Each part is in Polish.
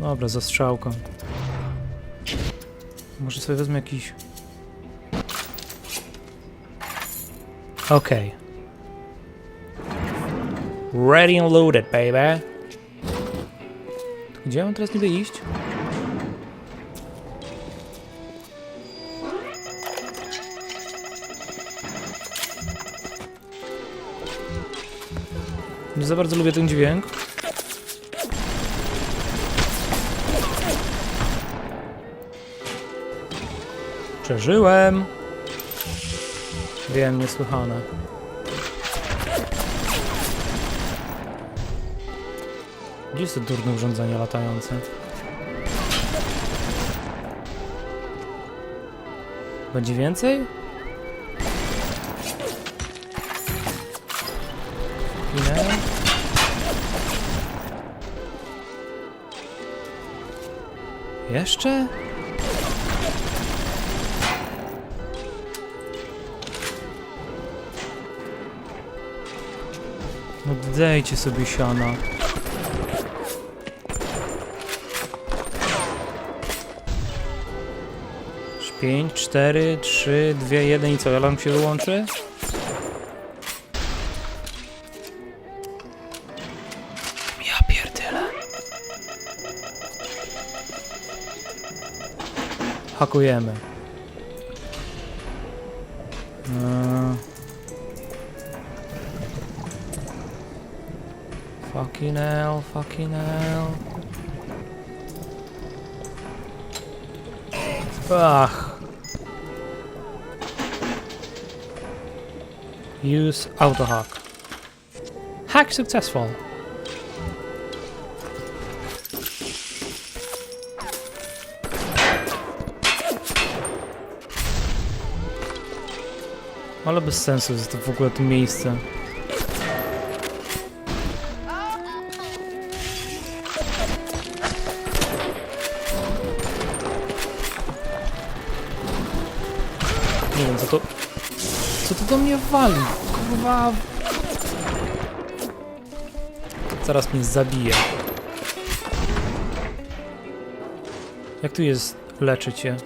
Dobra, za strzałką. Może sobie wezmę jakiś... Okej. Ready and loaded, baby. Gdzie mam teraz niby iść? Nie za bardzo lubię ten dźwięk. Przeżyłem. Wiem, niesłychane. Gdzie jest to durne urządzenie latające? Będzie więcej? Nie. Jeszcze? Dajcie sobie siana. 5, 4, 3, 2, 1 i co? Alarm się wyłączy? Ja pierdolę. Hakujemy. Eee. Fucking hell, fucking hell. Ach. Use auto hack. Hack successful. Ale bez sensu jest to w ogóle to miejsce. To mnie wali? Kurwa... Zaraz mnie zabije. Jak tu jest leczyć je?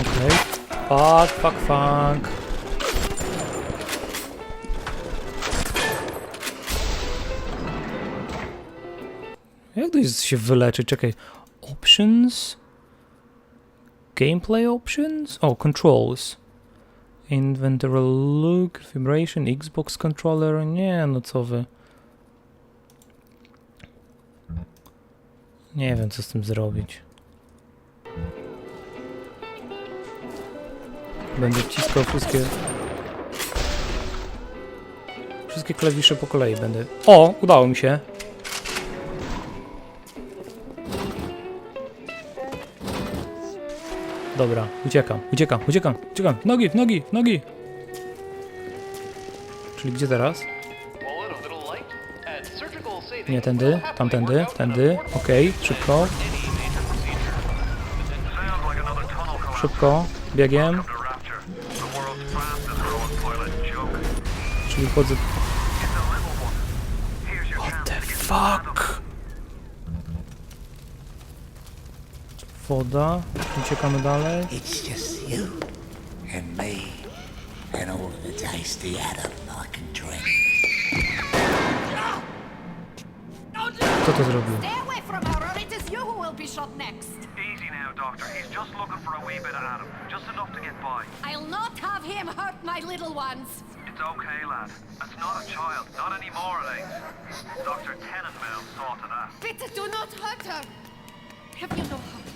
Okej. Fuck, fuck, fuck. Jak to jest się wyleczyć? Czekaj. Options? Gameplay options? Oh, controls. Inventory look, vibration, Xbox controller. Nie, no co wy. Nie wiem, co z tym zrobić. Będę wciskał wszystkie... Wszystkie klawisze po kolei będę... O! Udało mi się. Dobra, uciekam, uciekam, uciekam, uciekam. Nogi, nogi, nogi! Czyli gdzie teraz? Nie tędy, tamtędy, tędy. Okej, szybko, szybko, biegiem. Czyli wchodzę... What the fuck? Woda, uciekamy dalej. It's just you and me and all the tasty Adam I can drink. Kto to zrobił? Stay away from her, or it is you who will be shot next. Easy now, Doctor. He's just looking for a wee bit of Adam. Just enough to get by. I'll not have him hurt my little ones. It's okay, lad. It's not a child. Not anymore, it ain't. Dr. Tenenbaum saw to that. Bitte do not hurt her. Have you no heart?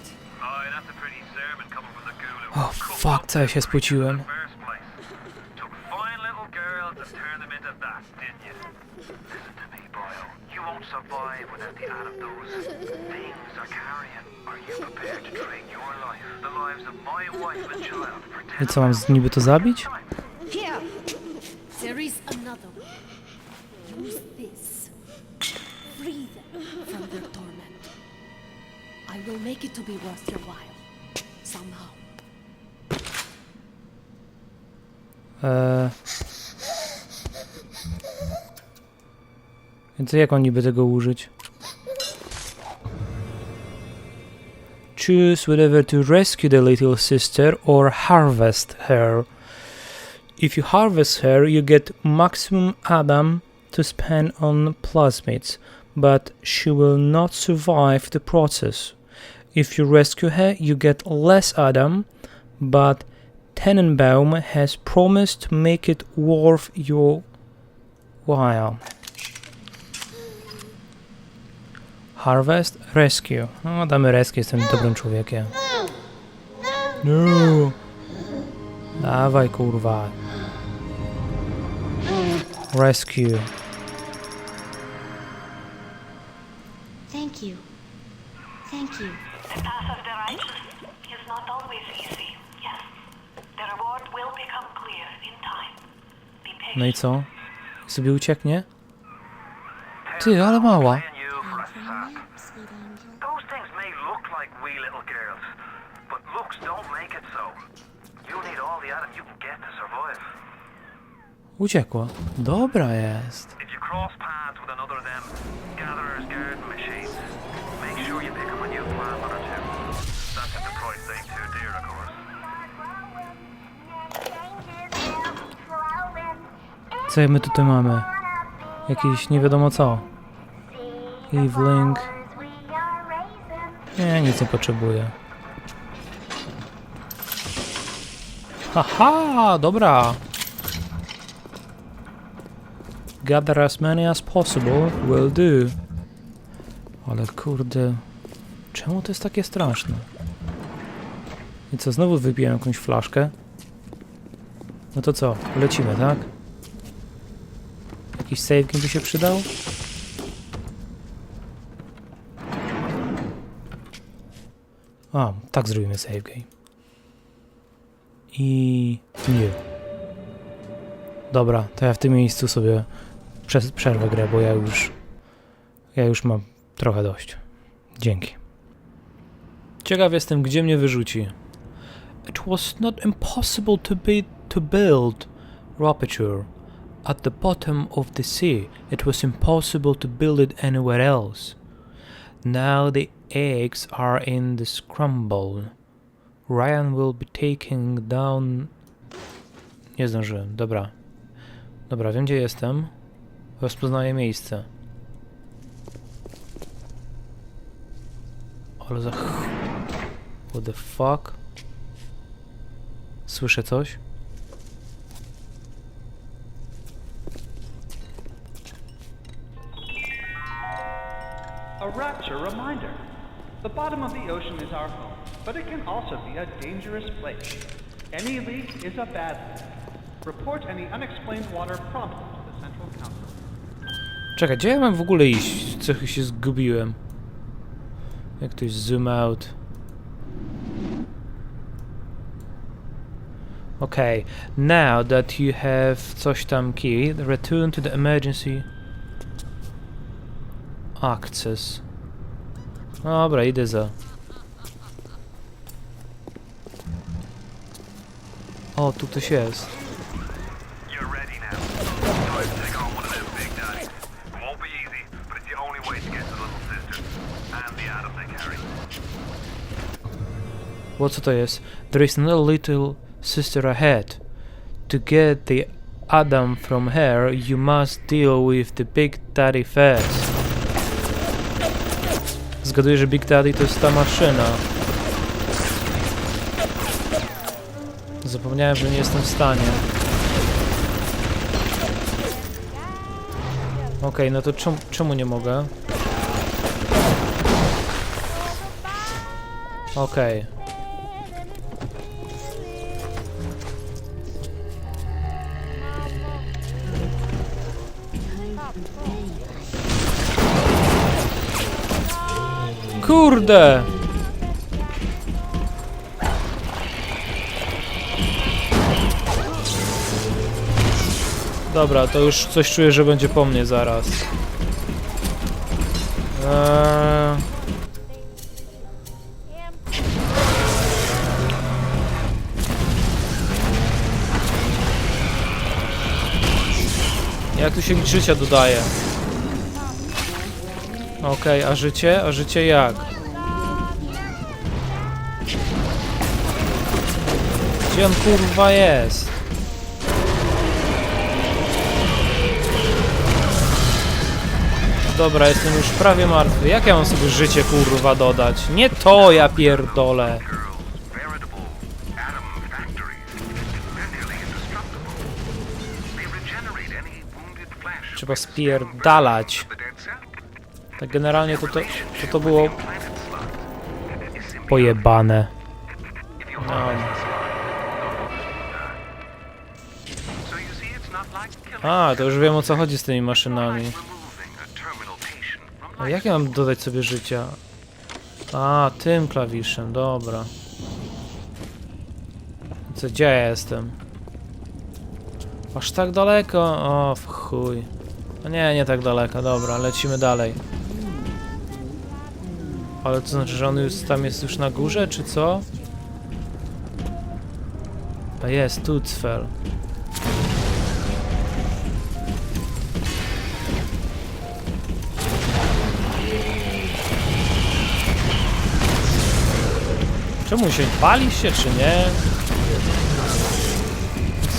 Oh fuck, co ja się in spociłem. the first place. Took fine I will make it to be worth your while. Somehow. Eee... Więc jak tego użyć? Choose whether to rescue the little sister or harvest her. If you harvest her, you get maximum Adam to spend on plasmids, but she will not survive the process. If you rescue her, you get less Adam, but Tenenbaum has promised to make it worth your while. Harvest, rescue. No, damy rescue, jestem dobrym człowiekiem. No. Dawaj, kurwa. Rescue. Thank you. Thank you. The path of the righteous is not always easy, yes. The reward will become clear in time. Be patient. No i co? Sobie ucieknie? Ty, ale mała. Those things may look like wee little girls, but looks don't make it so. You need all the you can get to survive. Uciekła. Dobra jest. If you cross paths Co my tutaj mamy? Jakieś nie wiadomo co. Evelyn. Nie, nic nie potrzebuję. Haha, dobra. Gather as many as possible will do. Ale kurde, czemu to jest takie straszne? I co, znowu wypiłem jakąś flaszkę? No to co, lecimy, tak? Jakiś save by się przydał? A, tak zrobimy save game. I nie. Dobra, to ja w tym miejscu sobie przerwę grę, bo ja już ja już mam trochę dość. Dzięki. Ciekaw jestem, gdzie mnie wyrzuci. It was not impossible to be to build Rapature. At the bottom of the sea, it was impossible to build it anywhere else. Now the eggs are in the scramble. Ryan will be taking down. Nie zdążyłem, dobra. Dobra, wiem gdzie jestem. Rozpoznaję miejsce. Ale za. What the fuck? Słyszę coś? A rapture reminder. The bottom of the ocean is our home, but it can also be a dangerous place. Any leak is a bad leak. Report any unexplained water promptly to the Central Council. Czekaj, gdzie ja mam w ogóle iść? Trochę się zgubiłem. Jak ktoś zoom out. Okay, now that you have coś tam key, return to the emergency access. Dobra, idę za. O, tu ktoś jest. You're ready now. Time to take on one of them big daddies. It won't be easy, but it's the only way to get the little sisters and the Adam they carry. Bo co to jest? There is no little sister ahead. To get the Adam from her, you must deal with the Big Daddy first. Zgaduję, że Big Daddy to jest ta maszyna. Zapomniałem, że nie jestem w stanie. Okej, no to czemu, czemu nie mogę? Okej. Kurde! Dobra, to już coś czuję, że będzie po mnie zaraz. Eee... Jak tu się życia dodaje? Okej, a życie? A życie jak? Gdzie on kurwa jest? Dobra, jestem już prawie martwy. Jak ja mam sobie życie kurwa dodać? Nie to ja pierdolę. Trzeba spierdalać. Tak generalnie to to, to, to było pojebane. No. A, to już wiem o co chodzi z tymi maszynami. A jak ja mam dodać sobie życia? A, tym klawiszem, dobra. Co, gdzie ja jestem? Aż tak daleko? O, w chuj. No nie, nie tak daleko, dobra, lecimy dalej. Ale to znaczy, że on już tam jest już na górze, czy co? A jest, Tucfel. Czemu się palisz się, czy nie?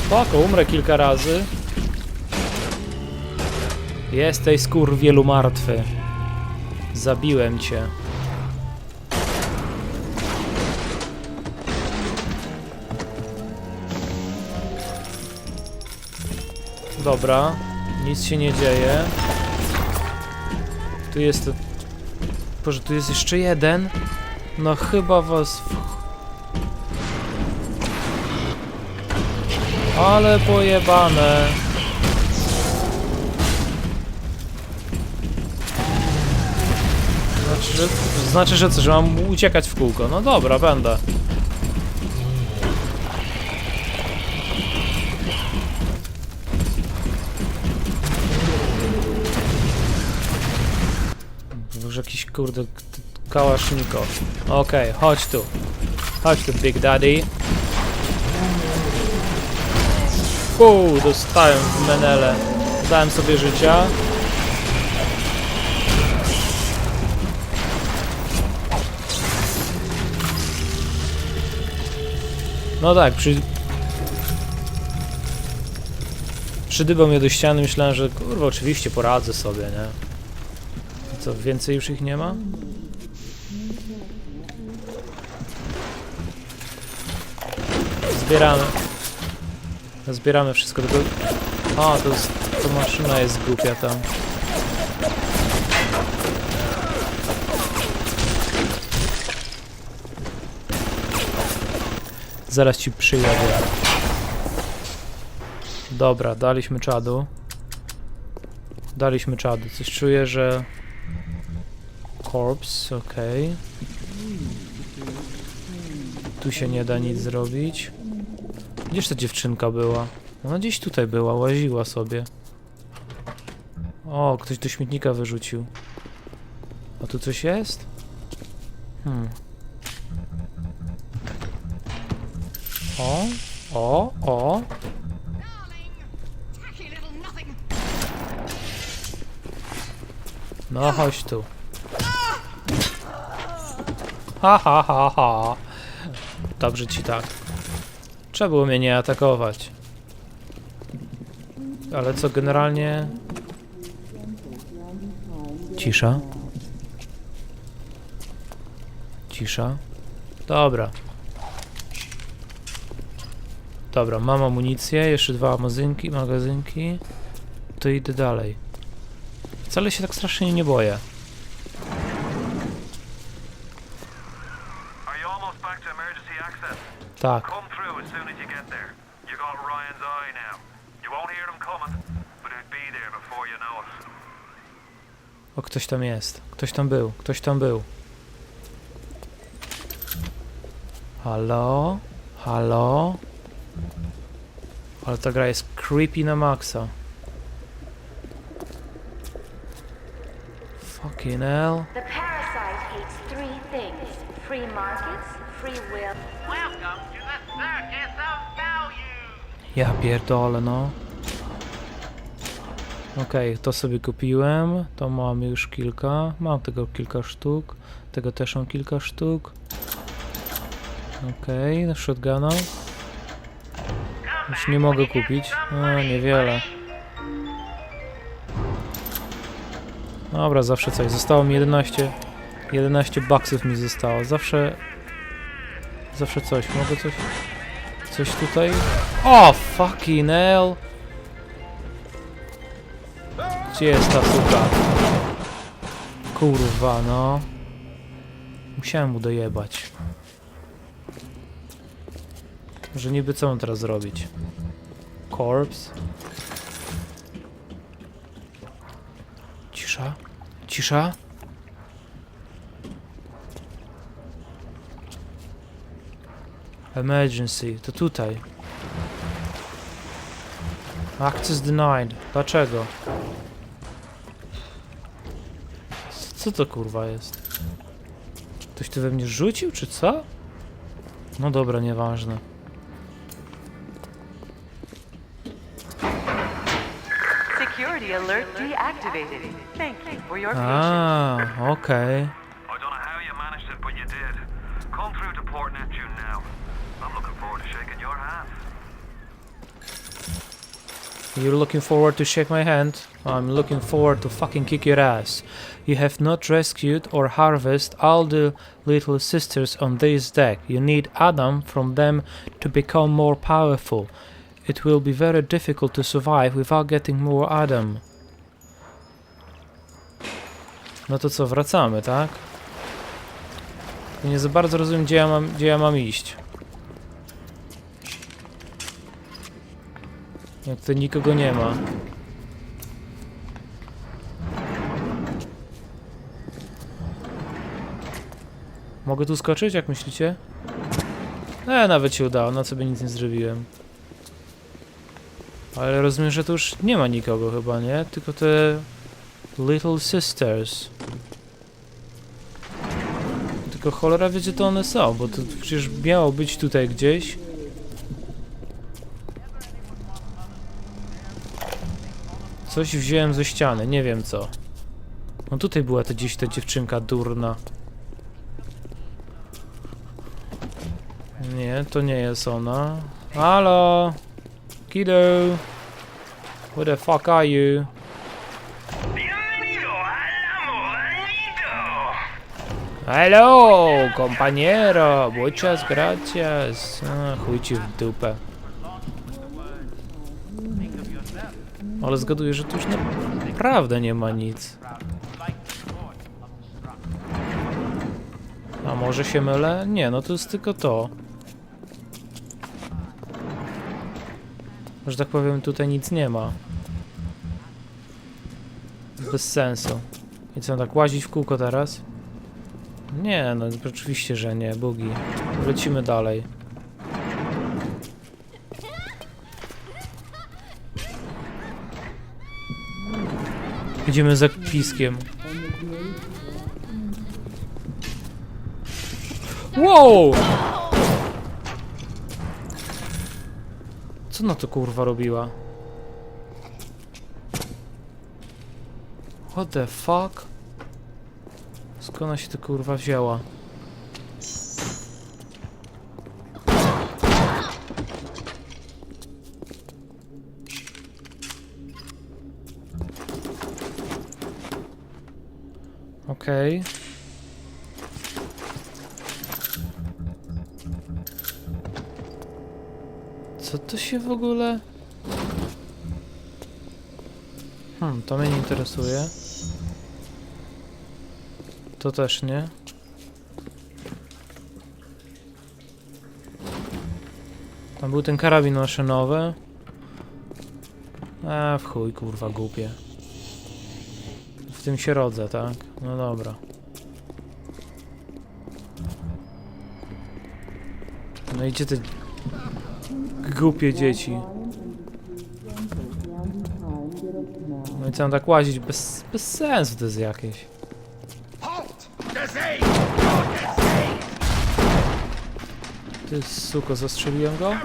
Spoko, umrę kilka razy. Jesteś skurwielu martwy. Zabiłem cię. Dobra, nic się nie dzieje. Tu jest... Boże, tu jest jeszcze jeden. No chyba was... Ale pojebane. Znaczy, że, znaczy, że co, że mam uciekać w kółko. No dobra, będę. Kurde kałasznikow. Okej, chodź tu. Chodź tu, Big Daddy. Uuu, dostałem w menele. Dałem sobie życia. No tak, przy... Przydybał mnie do ściany, myślałem, że kurwa, oczywiście poradzę sobie, nie? Co, więcej już ich nie ma? Zbieramy. Zbieramy wszystko, tylko... A, to. To maszyna jest głupia tam. Zaraz ci przyjadę. Dobra, daliśmy czadu. Daliśmy czadu. Coś czuję, że... Corpse, okej. Tu się nie da nic zrobić. Gdzież ta dziewczynka była? Ona gdzieś tutaj była, łaziła sobie. O, ktoś do śmietnika wyrzucił. A tu coś jest? Hmm. O, o, o. No, chodź tu. Ha, ha, ha, ha. Dobrze ci tak. Trzeba było mnie nie atakować. Ale co generalnie... Cisza. Cisza. Dobra. Dobra, mam amunicję, jeszcze dwa magazynki, magazynki. To idę dalej. Wcale się tak strasznie nie boję. Are you almost back to emergency access? Tak. Come through as soon as you get there. You got Ryan's eye now. You won't hear them coming, but it'll be there before you know it. O, ktoś tam jest. Ktoś tam był. Ktoś tam był. Halo? Halo? Ale ta gra jest creepy na maksa. Fucking hell. The parasite hates three things free markets, free will, Welcome Ja pierdolę, no. Okej, to sobie kupiłem. To mam już kilka. Mam tego kilka sztuk. Tego też mam kilka sztuk. Okej, okay, shotguna. Już nie mogę kupić. No, niewiele. Dobra, zawsze coś. Zostało mi 11. 11 baksów mi zostało. Zawsze. Zawsze coś. Mogę coś. Coś tutaj. O, fucking hell! Gdzie jest ta suka? Kurwa, no. Musiałem mu dojebać. Że niby co mam teraz zrobić? Corpse? Cisza? Cisza? Emergency, to tutaj. Access denied. Dlaczego? Co to kurwa jest? Ktoś tu we mnie rzucił, czy co? No dobra, nieważne. Security alert deactivated. Thank you for your patience. A, okej. I don't know how you managed it, but you did. Come through to Port Neptune now. I'm looking forward to shaking your hand. You're looking forward to shake my hand? I'm looking forward to fucking kick your ass. You have not rescued or harvested all the little sisters on this deck. You need Adam from them to become more powerful. It will be very difficult to survive without getting more Adam. No to co, wracamy, tak? Nie za bardzo rozumiem, gdzie ja mam, gdzie ja mam iść. Jak to nikogo nie ma. Mogę tu skoczyć, jak myślicie? E, nawet się udało, na sobie nic nie zrobiłem. Ale rozumiem, że tu już nie ma nikogo chyba, nie? Tylko te Little Sisters. Tylko cholera wie, gdzie to one są, bo to przecież miało być tutaj gdzieś. Coś wziąłem ze ściany, nie wiem co. No tutaj była to gdzieś ta dziewczynka durna. Nie, to nie jest ona. Halo! Kiddo! Who the fuck are you? Hello, compañero! Muchas gracias! A, chuj ci w dupę. Ale zgaduję, że tu już naprawdę nie ma nic. A może się mylę? Nie, no to jest tylko to. Że tak powiem, tutaj nic nie ma. Bez sensu. I co, tak łazić w kółko teraz? Nie, no oczywiście, że nie, bugi. Lecimy dalej. Idziemy za piskiem. Wow! Co na to kurwa robiła? What the fuck? Skąd ona się to kurwa wzięła? Okej. Co to się w ogóle... Hmm, to mnie nie interesuje. To też nie. Tam był ten karabin maszynowy. A w chuj, kurwa, głupie. W tym się rodzę, tak? No dobra. No i gdzie te głupie dzieci? No i co mam tak łazić? Bez, bez sensu to jest jakieś. Ty suko, zastrzeliłem go?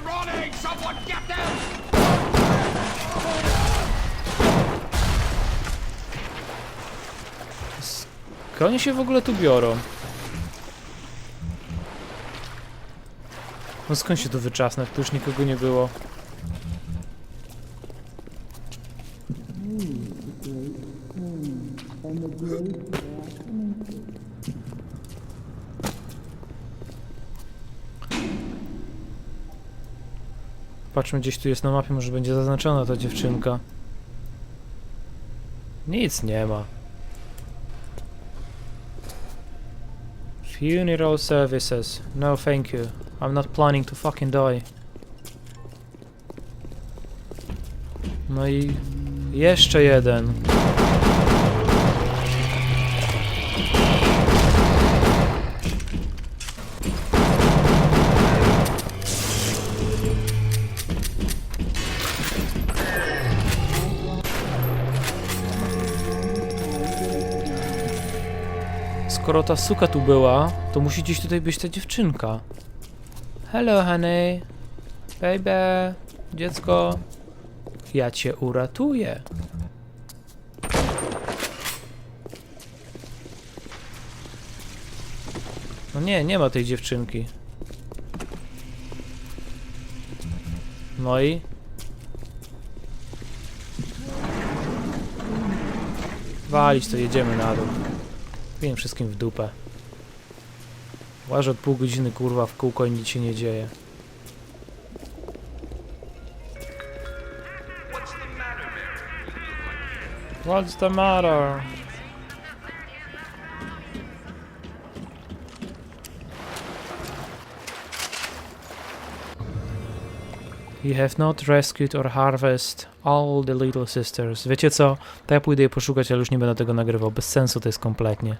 Skąd oni się w ogóle tu biorą? No skąd się tu wyczasnę? Tu już nikogo nie było. Patrzmy, gdzieś tu jest na mapie, może będzie zaznaczona ta dziewczynka. Nic nie ma. Funeral services. No thank you. I'm not planning to fucking die. No i jeszcze jeden. Skoro ta suka tu była, to musi gdzieś tutaj być ta dziewczynka. Hello, honey. Baby. Dziecko. Ja cię uratuję. No nie, nie ma tej dziewczynki. No i? Walić to, jedziemy na dół. Wiem wszystkim w dupę. Łażę od pół godziny kurwa w kółko i nic się nie dzieje. What's the matter? You have not rescued or harvest all the little sisters. Wiecie co? To ja pójdę je poszukać, ale już nie będę tego nagrywał. Bez sensu to jest kompletnie.